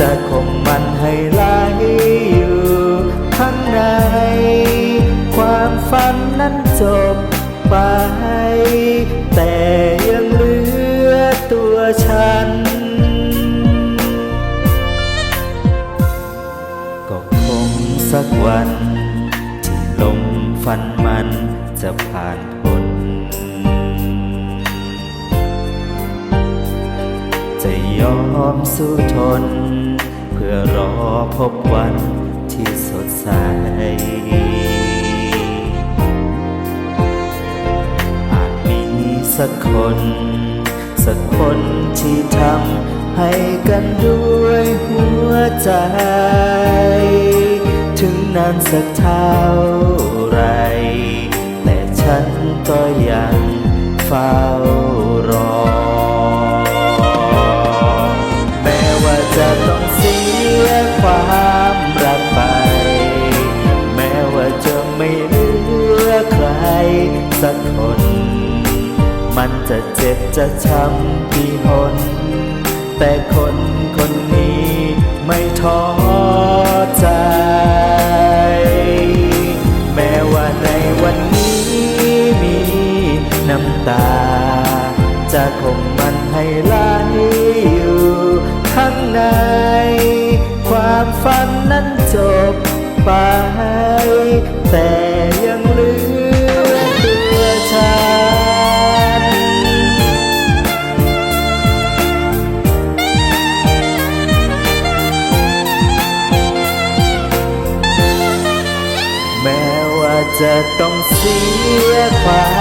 จะคงมันให้ไหลอยู่ข้างใน ความฝันนั้นจบไป แต่ยังเหลือตัวฉัน ก็คงสักวัน ที่ลมฟันมันจะผ่านพ้น จะยอมสู้ทน เพื่อรอพบวันที่สดใส อาจมีสักคน สักคนที่ทำให้กันด้วยหัวใจ ถึงนานสักเท่าไร แต่ฉันก็ยังเฝ้าักคน มันจะเจ็บจะช้ำกี่หน แต่คนคนนี้ไม่ท้อใจ แม้ว่าในวันนี้มีน้ำตา จะคงมันให้ไหลอยู่ข้างใน ความฝันนั้นจบไปแต่ จะต้องเสียความ